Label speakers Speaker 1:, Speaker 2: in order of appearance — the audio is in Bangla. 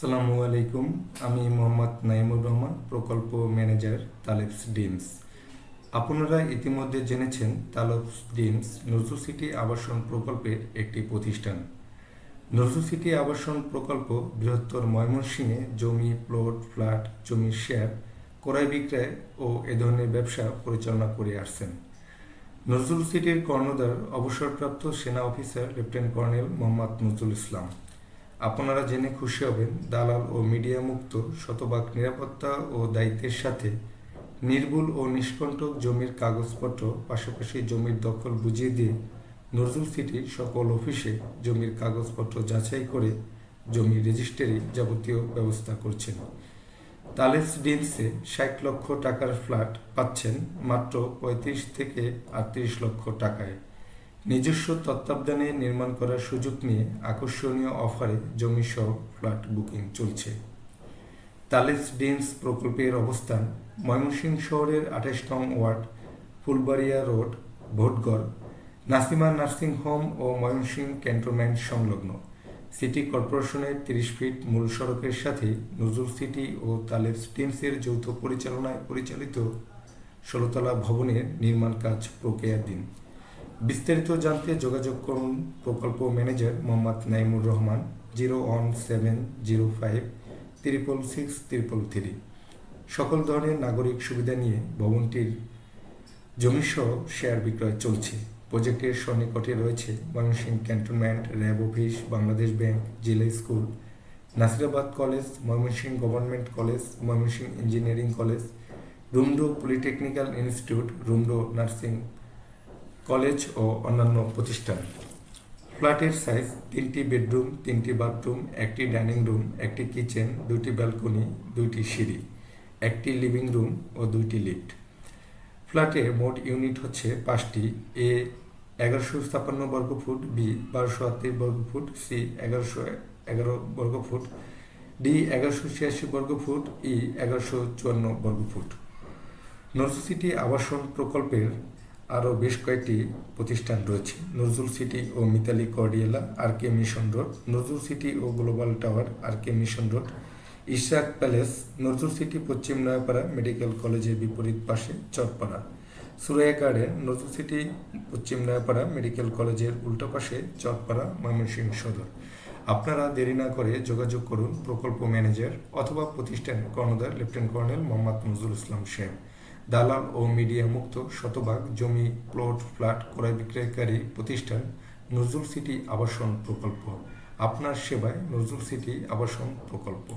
Speaker 1: আসসালামু আলাইকুম। আমি মোহাম্মদ নাইমুর রহমান, প্রকল্প ম্যানেজার তালেবস ডিমস। আপনারা ইতিমধ্যে জেনেছেন তালেবস ডিমস নজরুল সিটি আবাসন প্রকল্পের একটি প্রতিষ্ঠান। নজরুল সিটি আবাসন প্রকল্প বৃহত্তর ময়মনসিংহে জমি, প্লট, ফ্ল্যাট জমির শেয়ার, ক্রয় বিক্রয় ও এ ধরনের ব্যবসা পরিচালনা করে আসছেন। নজরুল সিটির কর্ণধার অবসরপ্রাপ্ত সেনা officer lieutenant colonel Mohammad Nazrul Islam. আপনারা জেনে খুশি হবেন, দালাল ও মিডিয়া মুক্ত, শতভাগ নিরাপত্তা ও দায়িত্বের সাথে নির্ভুল ও নিষ্কণ্টক জমির কাগজপত্র, পাশাপাশি জমির দখল বুঝিয়ে দিয়ে নজরুল সিটির সকল অফিসে জমির কাগজপত্র যাচাই করে জমির রেজিস্ট্রি যাবতীয় ব্যবস্থা করছেন। তালেস ডিলসে ষাট লক্ষ টাকার ফ্ল্যাট পাচ্ছেন মাত্র পঁয়ত্রিশ থেকে আটত্রিশ লক্ষ টাকায়। নিজস্ব তত্ত্বাবধানে নির্মাণ করার সুযোগ নিয়ে আকর্ষণীয় অফারে জমি সহ ফ্ল্যাট বুকিং চলছে। তালেস ডিন্স প্রকল্পের অবস্থান ময়মনসিংহ শহরের আঠাশ নং ward, Phulbaria road, Bhotgarh, Nasima nursing home ও ময়মনসিংহ ক্যান্টনমেন্ট সংলগ্ন। সিটি কর্পোরেশনের তিরিশ ফিট মূল সড়কের সাথে নজরুল সিটি ও তালেবস ডিন্সের যৌথ পরিচালনায় পরিচালিত ষোলতলা ভবনের নির্মাণ কাজ প্রক্রিয়াধীন। বিস্তারিত জানতে যোগাযোগ করুন প্রকল্প manager Mohammad Naimur Rahman, zero one seven zero five triple six triple three. সকল ধরনের নাগরিক সুবিধা নিয়ে ভবনটির জমিসহ শেয়ার বিক্রয় চলছে। প্রজেক্টের সন্নিকটে রয়েছে Mymensingh cantonment RAB office, Bangladesh bank, জেলা school, Nasirabad college, Mymensingh government college, Mymensingh engineering college রুমডো polytechnical institute রুমডো নার্সিং কলেজ ও অন্যান্য প্রতিষ্ঠান। ফ্ল্যাটের সাইজ তিনটি বেডরুম, তিনটি বাথরুম, একটি ডাইনিং রুম, একটি কিচেন, দুটি ব্যালকনি, দুইটি সিঁড়ি, একটি লিভিং রুম ও দুইটি লিফট। ফ্ল্যাটে মোট ইউনিট হচ্ছে পাঁচটি, এ এগারোশো ছাপ্পান্ন বর্গফুট বি বারোশো আটত্রিশ বর্গফুট সি এগারোশো এগারো বর্গফুট ডি এগারোশো ছিয়াশি বর্গফুট ই এগারোশো চুয়ান্ন বর্গফুট নর্থ সিটি আবাসন প্রকল্পের আরও বেশ কয়েকটি প্রতিষ্ঠান রয়েছে। নজরুল সিটি ও Mitali কর্ডিয়েলা R K mission road, Nazrul city ও global tower R K mission road, Ishaq palace, Nazrul city পশ্চিম নয়াপাড়া মেডিকেল কলেজের বিপরীত পাশে চরপাড়া। সুরাইয়া গার্ডেন নজরুল সিটি পশ্চিম নয়াপাড়া মেডিকেল কলেজের উল্টো পাশে চরপাড়া ময়মনসিংহ সদর। আপনারা দেরি না করে যোগাযোগ করুন প্রকল্প ম্যানেজার অথবা প্রতিষ্ঠান কর্ণধার লেফটেন্যান্ট কর্নেল মোহাম্মদ নজরুল ইসলাম শেখ দালাল ও মিডিয়া মুক্ত শতভাগ জমি প্লট, ফ্ল্যাট ক্রয় বিক্রয়কারী প্রতিষ্ঠান নজরুল সিটি আবাসন প্রকল্প। আপনার সেবায় নজরুল সিটি আবাসন প্রকল্প।